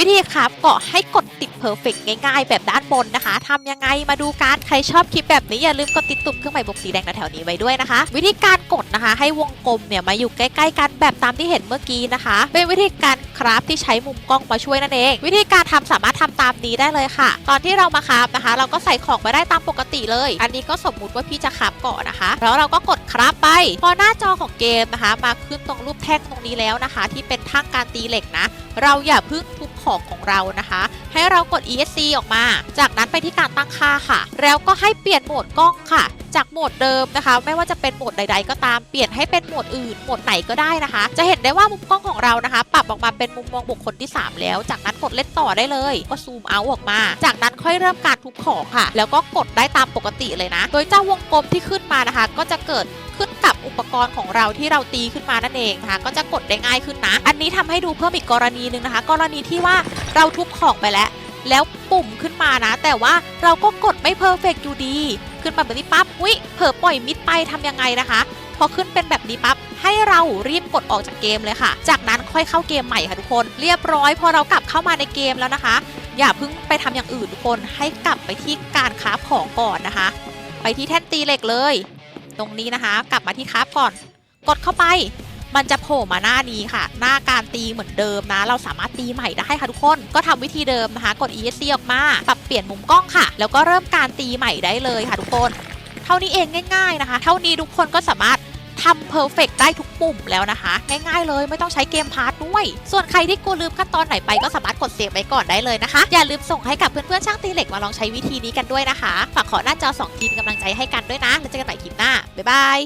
วิธีครับเกาะให้กดติดเพอร์เฟกง่ายๆ แบบด้านบนนะคะทำยังไงมาดูกันใครชอบคลิปแบบนี้อย่าลืมกดติดตุ่มเครื่องหมายบวกสีแดงแถวๆนี้ไว้ด้วยนะคะ วิธีการกดนะคะ ให้วงกลมเนี่ยมาอยู่ใกล้ๆกันแบบตามที่เห็นเมื่อกี้นะคะ เป็นวิธีการคราฟที่ใช้มุมกล้องมาช่วยนั่นเอง วิธีการทำสามารถทำตามนี้ได้เลยค่ะ ตอนที่เรามาคราฟนะคะ เราก็ใส่ของไปได้ตามปกติเลย อันนี้ก็สมมุติว่าพี่จะคราฟเกาะนะคะ แล้วเราก็กดคราฟไป พอหน้าจอของเกมนะคะ มาขึ้นตรงรูปแท่งตรงนี้แล้วนะคะ ที่เป็นทั้งการตีเหล็กนะ เราอย่าเพึ่ง ของของเรานะคะ ให้เรากด ESC ออกมา จากนั้นไปที่การตั้งค่าค่ะ แล้วก็ให้เปลี่ยนโหมดกล้องค่ะ จากโหมดเดิมนะคะ ไม่ว่าจะเป็นโหมดใด ๆ ก็ตามเปลี่ยนให้เป็นโหมดอื่นโหมดไหนก็ได้นะคะ จะเห็นได้ว่ามุมกล้องของเรานะคะ ปรับออกมาเป็นมุมมองบุคคลที่ 3 แล้ว จากนั้นกดเล่นต่อได้เลย ก็ซูมเอาออกมา จากนั้นค่อยเริ่มการทุบของค่ะ แล้วก็กดได้ตามปกติเลยนะ โดยเจ้าวงกลมที่ขึ้นมานะคะ ก็จะเกิด ขึ้นกับอุปกรณ์ของเราที่เราตีขึ้นมานั่นเองนะคะก็จะกดได้ง่ายขึ้นนะ อันนี้ทำให้ดูเพิ่มอีกกรณีหนึ่งนะคะ กรณีที่ว่าเราทุบของไปแล้ว แล้วปุ่มขึ้นมานะ แต่ว่าเราก็กดไม่เพอร์เฟกอยู่ดี ขึ้นมาแบบนี้ปั๊บอุ้ยเผลอปล่อยมิดไปทำยังไงนะคะพอขึ้นเป็นแบบนี้ปั๊บให้เรารีบกดออกจากเกมเลยค่ะ จากนั้นค่อยเข้าเกมใหม่ค่ะทุกคน เรียบร้อยพอเรากลับเข้ามาในเกมแล้วนะคะ อย่าเพิ่งไปทำอย่างอื่นทุกคนให้กลับไปที่การคราของก่อนนะคะ ไปที่แท่นตีเหล็กเลย ตรงนี้นะคะ กลับมาที่คราฟก่อน กดเข้าไป มันจะโผล่มาหน้านี้ค่ะ หน้าการตีเหมือนเดิมนะ เราสามารถตีใหม่ได้ค่ะทุกคน ก็ทำวิธีเดิมนะคะ กด ESC ออกมา ปรับเปลี่ยนมุมกล้องค่ะ แล้วก็เริ่มการตีใหม่ได้เลยค่ะทุกคน เท่านี้เองง่าย ๆนะคะ เท่านี้ทุกคนก็สามารถ ทำเพอร์เฟกได้ทุกปุ่มแล้วนะคะ ง่ายๆเลยไม่ต้องใช้เกมพาร์ทด้วย ส่วนใครที่กลัวลืมขั้นตอนไหนไปก็สามารถกดเซฟไว้ก่อนได้เลยนะคะ อย่าลืมส่งให้กับเพื่อนๆช่างตีเหล็กมาลองใช้วิธีนี้กันด้วยนะคะ ฝากขอหน้าจอ2ทีเป็นกำลังใจให้กันด้วยนะแล้วเจอกันใหม่คลิปหน้าบ๊ายบาย